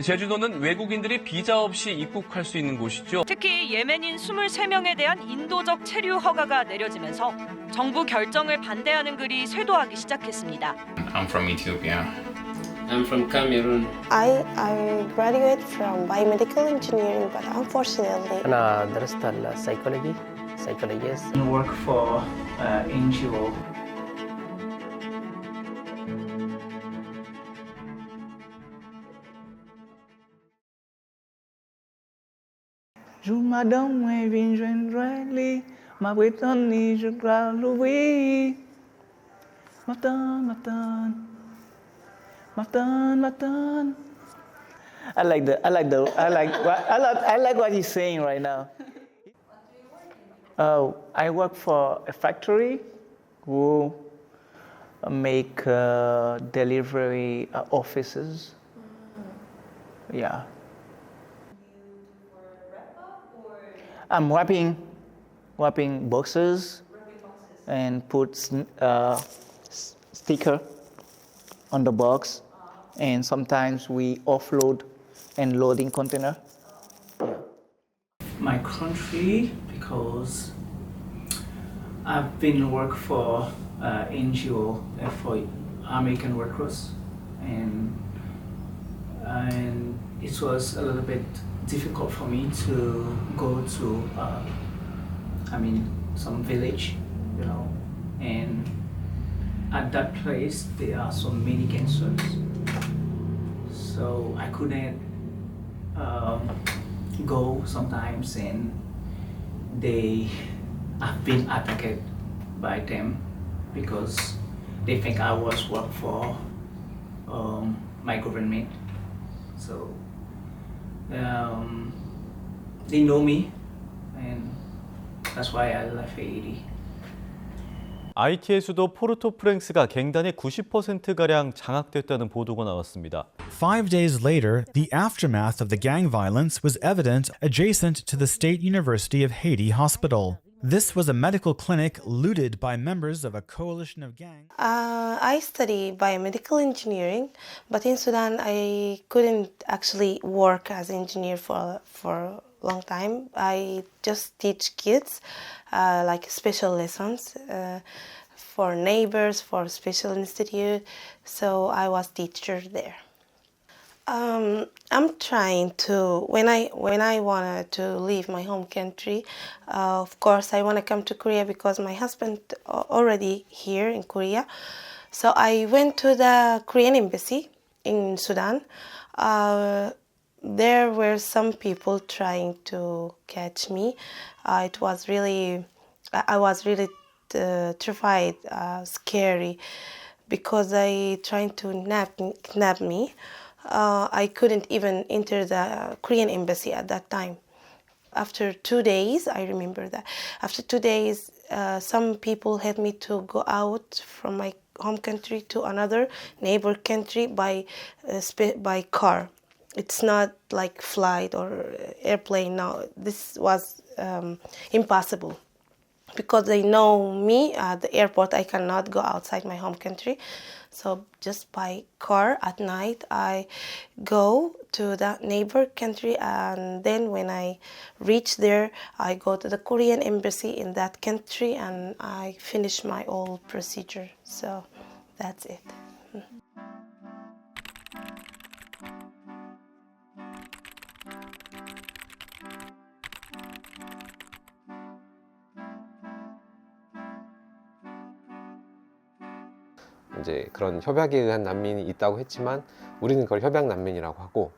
제주도는 외국인들이 비자 없이 입국할 수 있는 곳이죠. 특히 예멘인 23명에 대한 인도적 체류 허가가 내려지면서 정부 결정을 반대하는 글이 쇄도하기 시작했습니다. I'm from Ethiopia. I'm from Cameroon. I, I graduate from biomedical engineering, but unfortunately, أنا درست السايكولوجي psychologist and work for uh, NGO. Hay vinh doanh rally Mà biết thân đi rực ra Louis Mà tên, mà tên I like the, I like the, I like, I like, I like what he's saying right now. Uh, I work for a factory who make uh, delivery uh, offices. Yeah. I'm wrapping, wrapping boxes, and put uh, sticker on the box, and sometimes we offload and loading container. My country because I've been work for uh, NGO uh, for American workers, and and it was a little bit difficult for me to go to, uh, I mean, some village, you know, and at that place there are so many cancers, so I couldn't um, go sometimes, and they have been attacked by them because they think I was work for um, my government. So um, they know me, and that's why I left Haiti. IT의 수도 포르토프랭스가 갱단의 90%가량 장악됐다는 보도가 나왔습니다. Five days later, the aftermath of the gang violence was evident adjacent to the State University of Haiti hospital. This was a medical clinic looted by members of a coalition of gangs. uh, I study biomedical engineering, but in Sudan I couldn't actually work as engineer for for a long time. I just teach kids uh, like special lessons uh, for neighbors, for special institute. So I was teacher there. Um, I'm trying to when I when I wanted to leave my home country. Uh, of course, I want to come to Korea because my husband a- already here in Korea. So I went to the Korean embassy in Sudan. Uh, there were some people trying to catch me. Uh, it was really, I I was really uh, terrified, uh, scary, because they trying to nab, kidnap me. Uh, I couldn't even enter the Korean embassy at that time. After two days, I remember that. After two days, uh, some people helped me to go out from my home country to another neighbor country by uh, by car. It's not like flight or airplane now. This was um, impossible because they know me at the airport i cannot go outside my home country so just by car at night i go to the neighbor country and then when i reach there i go to the korean embassy in that country and i finish my whole procedure. So that's it mm. 이제 그런 협약에 의한 난민이 있다고 했지만 우리는 그걸 협약 난민이라고 하고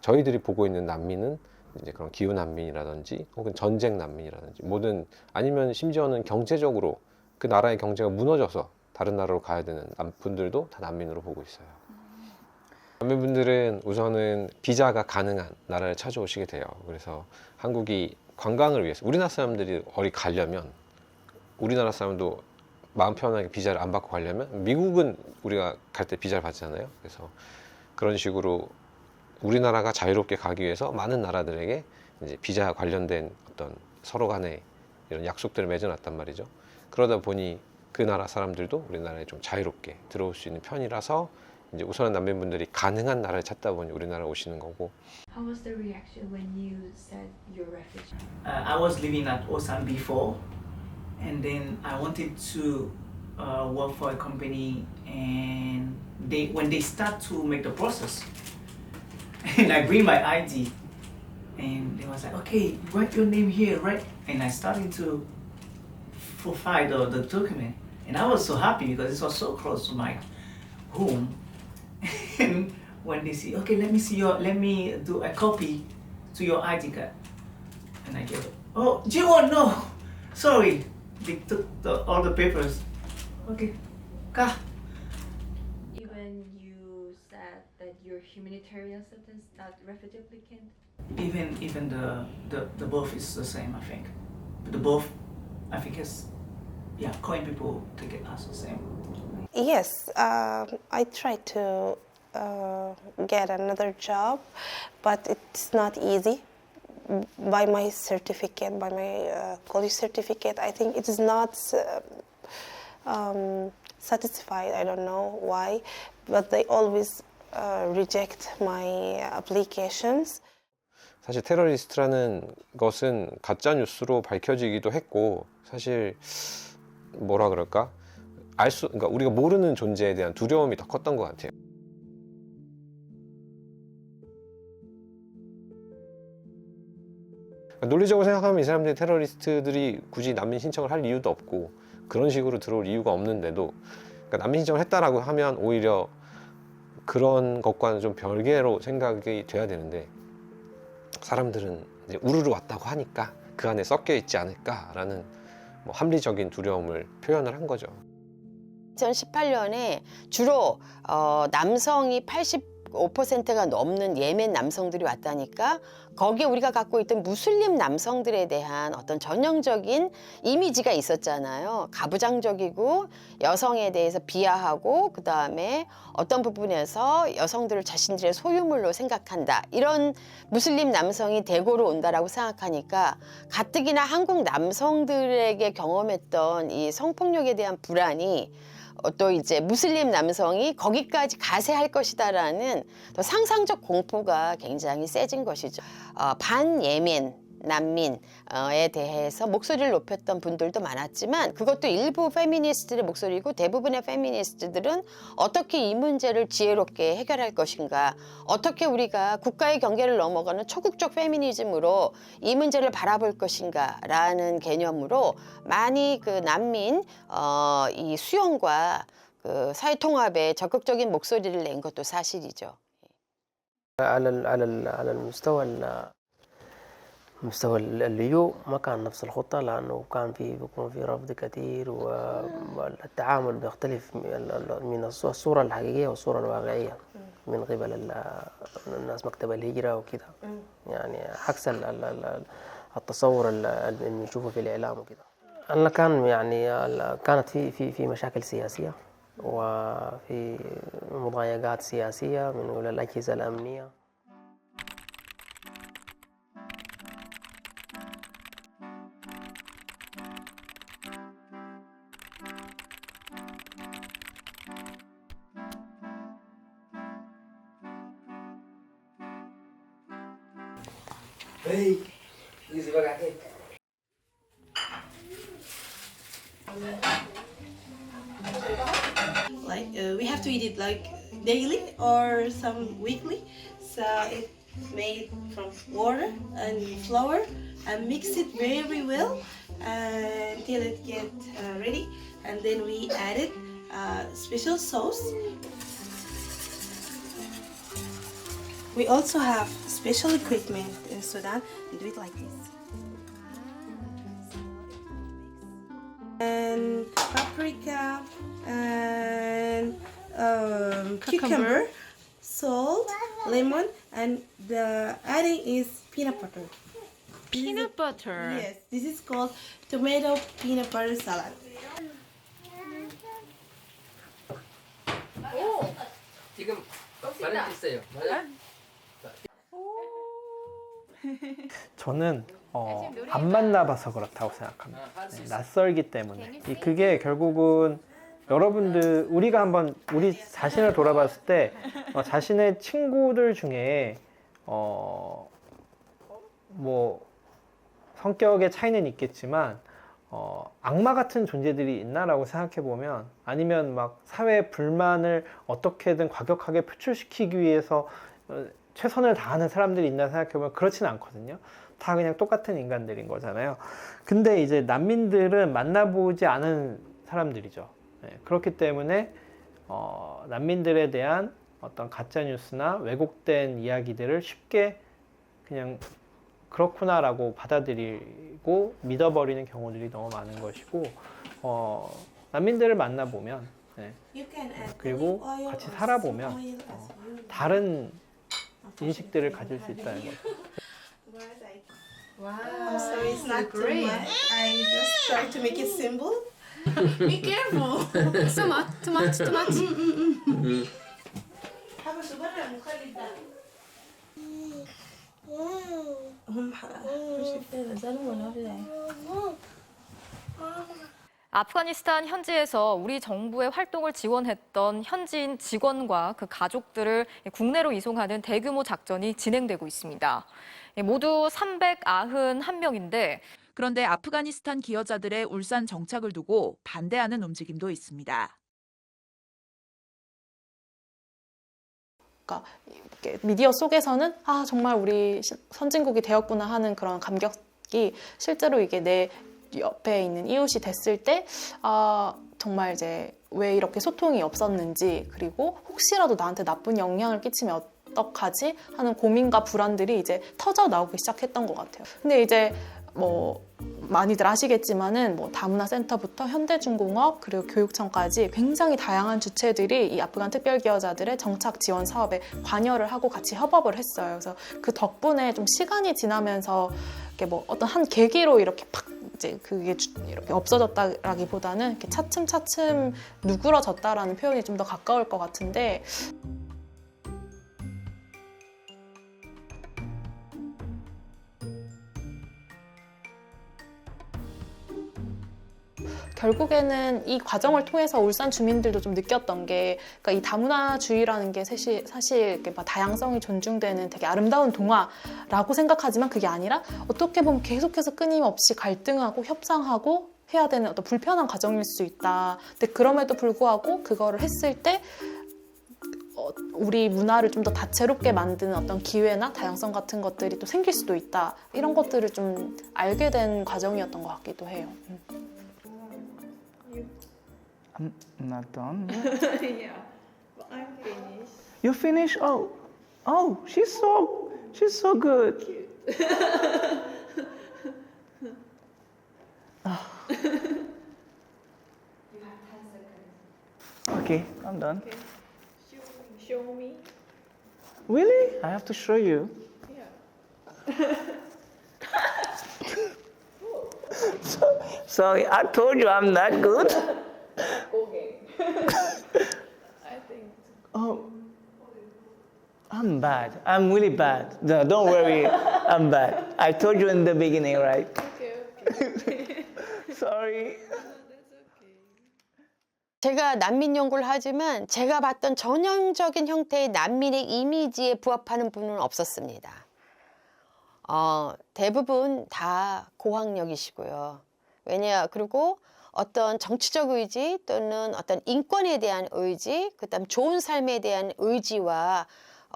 저희들이 보고 있는 난민은 이제 그런 기후 난민이라든지 혹은 전쟁 난민이라든지 모든 아니면 심지어는 경제적으로 그 나라의 경제가 무너져서 다른 나라로 가야 되는 남- 분들도 다 난민으로 보고 있어요. 난민분들은 우선은 비자가 가능한 나라를 찾아오시게 돼요. 그래서 한국이 관광을 위해서 우리나라 사람들이 어디 가려면 우리나라 사람도 마음 편하게 비자를 안 받고 가려면 미국은 우리가 갈 때 비자를 받잖아요. 그래서 그런 식으로 우리나라가 자유롭게 가기 위해서 많은 나라들에게 이제 비자 관련된 어떤 서로 간의 이런 약속들을 맺어놨단 말이죠. 그러다 보니 그 나라 사람들도 우리나라에 좀 자유롭게 들어올 수 있는 편이라서 이제 우선은 난민분들이 가능한 나라를 찾다 보니 우리나라 오시는 거고 How was the reaction when you said you're refugee? Uh, I was living at Osan before, and then I wanted to uh, work for a company, and they when they start to make the process, and I bring my ID, and they was like, okay, write your name here, right? And I started to fulfill the, the document, and I was so happy because it was so close to my home, and when they see, okay, let me see your, let me do a copy to your ID card. And I gave it. Oh, Jiwon, no! Sorry. They took the, all the papers. Okay. Ka. Even you said that you're humanitarian status, not refugee applicant. Even even the, the, the both is the same, I think. But the both, I think is, yeah, Korean people take it as the same. Yes, um, I try to uh, get another job, but it's not easy. By my certificate, by my uh, college certificate, I think it is not uh, um, satisfied. I don't know why, but they always uh, reject my applications. 사실 테러리스트라는 것은 가짜 뉴스로 밝혀지기도 했고 사실 뭐라 그럴까 알 수 그러니까 우리가 모르는 존재에 대한 두려움이 더 컸던 것 같아요. 논리적으로 생각하면 이 사람들이 테러리스트들이 굳이 난민 신청을 할 이유도 없고 그런 식으로 들어올 이유가 없는데도 그러니까 난민 신청을 했다라고 하면 오히려 그런 것과는 좀 별개로 생각이 돼야 되는데 사람들은 이제 우르르 왔다고 하니까 그 안에 섞여 있지 않을까라는 뭐 합리적인 두려움을 표현을 한 거죠. 2018년에 주로 어, 남성이 85%가 넘는 예멘 남성들이 왔다니까 거기에 우리가 갖고 있던 무슬림 남성들에 대한 어떤 전형적인 이미지가 있었잖아요. 가부장적이고 여성에 대해서 비하하고 그 다음에 어떤 부분에서 여성들을 자신들의 소유물로 생각한다. 이런 무슬림 남성이 대고로 온다라고 생각하니까 가뜩이나 한국 남성들에게 경험했던 이 성폭력에 대한 불안이 어, 또 이제 무슬림 남성이 거기까지 가세할 것이다라는 또 상상적 공포가 굉장히 세진 것이죠. 어, 반예멘 난민에 대해서 목소리를 높였던 분들도 많았지만 그것도 일부 페미니스트들의 목소리고 대부분의 페미니스트들은 어떻게 이 문제를 지혜롭게 해결할 것인가 어떻게 우리가 국가의 경계를 넘어가는 초국적 페미니즘으로 이 문제를 바라볼 것인가 라는 개념으로 많이 그 난민 어, 이 수용과 그 사회통합에 적극적인 목소리를 낸 것도 사실이죠. على ال على ال على المستوى ال- مستوى ال- الليو ما كان نفس الخطة لأنه كان في بيكون في رفض كثير والتعامل بيختلف من ال- من الص- الصورة الحقيقية والصورة الواقعية من قبل ال- الناس مكتب الهجرة وكده. يعني عكس ال- ال- ال- التصور ال- اللي بنشوفه في الإعلام وكده. أنا كان يعني كانت في في في مشاكل سياسية وفي مضايقات سياسية من الأجهزة الأمنية. Like uh, we have to eat it like daily or some weekly. So it's made from water and flour and mix it very well until it get uh, ready. And then we added uh, special sauce. We also have special equipment in Sudan. We do it like this. And paprika and um, cucumber, salt, lemon, and the adding is peanut butter. Peanut butter. Yes, this is called tomato peanut butter salad. 지금 말할 수 있어요. 맞아? 저는 어, 안 만나봐서 그렇다고 생각합니다. 네, 낯설기 때문에. 이 그게 결국은 여러분들 우리가 한번 우리 자신을 돌아봤을 때 어, 자신의 친구들 중에 어 뭐 성격의 차이는 있겠지만 어, 악마 같은 존재들이 있나라고 생각해 보면 아니면 막 사회 불만을 어떻게든 과격하게 표출시키기 위해서 어, 최선을 다하는 사람들이 있나 생각해 보면 그렇진 않거든요. 다 그냥 똑같은 인간들인 거잖아요. 근데 이제 난민들은 만나보지 않은 사람들이죠. 네, 그렇기 때문에 어, 난민들에 대한 어떤 가짜 뉴스나 왜곡된 이야기들을 쉽게 그냥 그렇구나라고 받아들이고 믿어버리는 경우들이 너무 많은 것이고 어, 난민들을 만나보면 네, 그리고 같이 살아보면 어, 다른 인식들을 가질 수 있다는 거죠. Wow, so it's not too much. I just try to make it simple. Be careful. So much, too much, too much. 아프가니스탄 현지에서 우리 정부의 활동을 지원했던 현지인 직원과 그 가족들을 국내로 이송하는 대규모 작전이 진행되고 있습니다. 모두 391명인데 그런데 아프가니스탄 기여자들의 울산 정착을 두고 반대하는 움직임도 있습니다. 그러니까 미디어 속에서는 아 정말 우리 시- 선진국이 되었구나 하는 그런 감격이 실제로 이게 내 옆에 있는 이웃이 됐을 때 아 정말 이제 왜 이렇게 소통이 없었는지 그리고 혹시라도 나한테 나쁜 영향을 끼치면 어떡하지 하는 고민과 불안들이 이제 터져 나오기 시작했던 것 같아요. 근데 이제 뭐 많이들 아시겠지만은 뭐 다문화 센터부터 현대중공업 그리고 교육청까지 굉장히 다양한 주체들이 이 아프간 특별기여자들의 정착 지원 사업에 관여를 하고 같이 협업을 했어요. 그래서 그 덕분에 좀 시간이 지나면서 이렇게 뭐 어떤 한 계기로 이렇게 팍 이제 그게 주- 이렇게 없어졌다라기보다는 이렇게 차츰차츰 누그러졌다라는 표현이 좀 더 가까울 것 같은데 결국에는 이 과정을 통해서 울산 주민들도 좀 느꼈던 게, 그러니까 이 다문화주의라는 게 사실, 사실 다양성이 존중되는 되게 아름다운 동화라고 생각하지만 그게 아니라 어떻게 보면 계속해서 끊임없이 갈등하고 협상하고 해야 되는 어떤 불편한 과정일 수 있다. 근데 그럼에도 불구하고 그거를 했을 때 어, 우리 문화를 좀 더 다채롭게 만드는 어떤 기회나 다양성 같은 것들이 또 생길 수도 있다. 이런 것들을 좀 알게 된 과정이었던 것 같기도 해요. 음. I'm not done. yeah, but I'm finished. You finished? Oh, oh, she's so, she's so good. Cute. Okay, I'm done. Show, show me. Really? I have to show you. Yeah. so, sorry, I told you I'm not good. I'm bad. I'm really bad. No, don't worry. I'm bad. I told you in the beginning, right? Okay, Sorry. 제가 난민 연구를 하지만 제가 봤던 전형적인 형태의 난민의 이미지에 부합하는 분은 없었습니다. 어, 대부분 다 고학력이시고요. 왜냐, 그리고 어떤 정치적 의지 또는 어떤 인권에 대한 의지, 그 다음 좋은 삶에 대한 의지와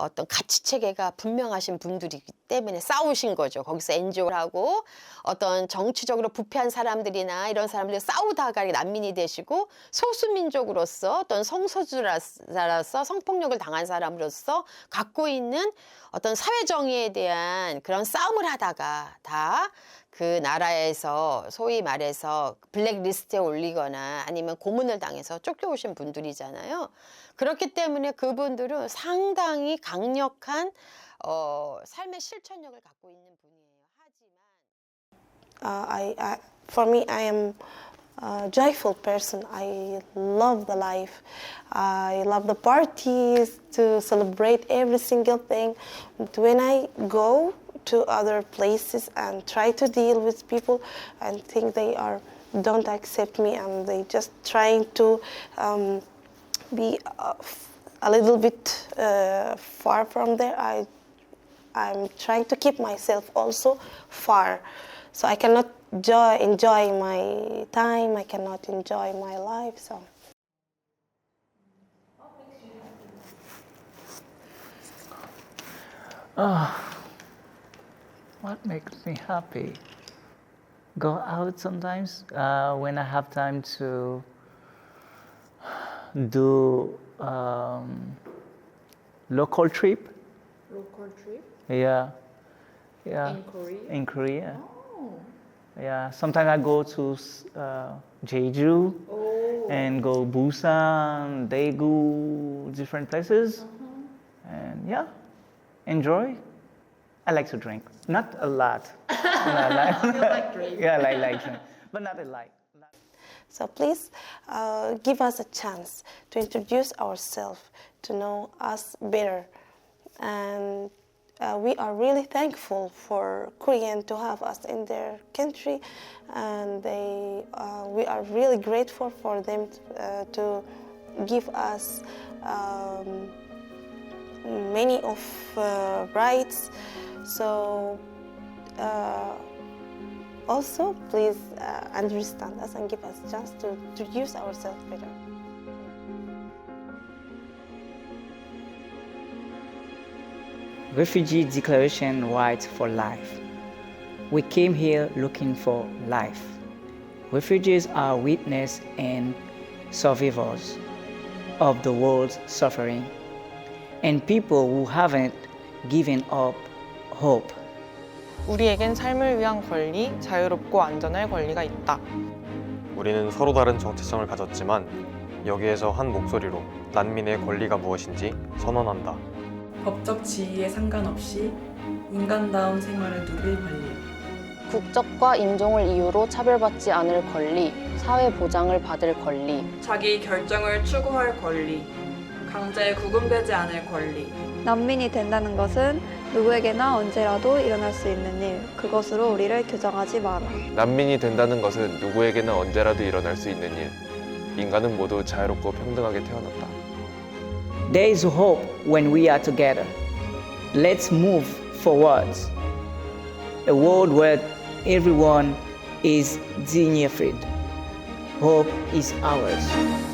어떤 가치 체계가 분명하신 분들이기 때문에 싸우신 거죠. 거기서 엔조를 하고 어떤 정치적으로 부패한 사람들이나 이런 사람들이 싸우다가 난민이 되시고 소수민족으로서 어떤 성소수자로서 성폭력을 당한 사람으로서 갖고 있는 어떤 사회 정의에 대한 그런 싸움을 하다가 다 그 나라에서 소위 말해서 블랙리스트에 올리거나 아니면 고문을 당해서 쫓겨오신 분들이잖아요. 그렇기 때문에 그분들은 상당히 강력한 어, 삶의 실천력을 갖고 있는 분이에요. Uh, I, I, for me, I am a joyful person. I love the life. I love the parties to celebrate every single thing. But when I go to other places and try to deal with people and think they are don't accept me and they just trying to um, be uh, f- a little bit uh, far from there. I I'm trying to keep myself also far, so I cannot joy, enjoy my time. I cannot enjoy my life. So. Oh, what makes me happy? Go out sometimes uh, when I have time to do um, local trip. Local trip Yeah, yeah. in Korea. In Korea. Oh. Yeah, sometimes I go to uh, Jeju Oh. and go Busan, Daegu, different places, and yeah, enjoy. I like to drink, not a lot. I like, You like drink? yeah, I like like drink, but not a lot. So please uh, give us a chance to introduce ourselves, to know us better. And uh, we are really thankful for Korean to have us in their country, and they, uh, we are really grateful for them uh, to give us um, many of uh, rights. So. Uh, also, please uh, understand us and give us chance to, to use ourselves better. Refugee Declaration Right for Life. We came here looking for life. Refugees are witness and survivors of the world's suffering and people who haven't given up hope. 우리에겐 삶을 위한 권리, 자유롭고 안전할 권리가 있다. 우리는 서로 다른 정체성을 가졌지만 여기에서 한 목소리로 난민의 권리가 무엇인지 선언한다. 법적 지위에 상관없이 인간다운 생활을 누릴 권리. 국적과 인종을 이유로 차별받지 않을 권리, 사회 보장을 받을 권리, 자기 결정을 추구할 권리. 강제에 구금되지 않을 권리. 난민이 된다는 것은 누구에게나 언제라도 일어날 수 있는 일, 그것으로 우리를 규정하지 마라. 난민이 된다는 것은 누구에게나 언제라도 일어날 수 있는 일. 인간은 모두 자유롭고 평등하게 태어났다. There is hope when we are together. Let's move forward. A world where everyone is dignified. Hope is ours.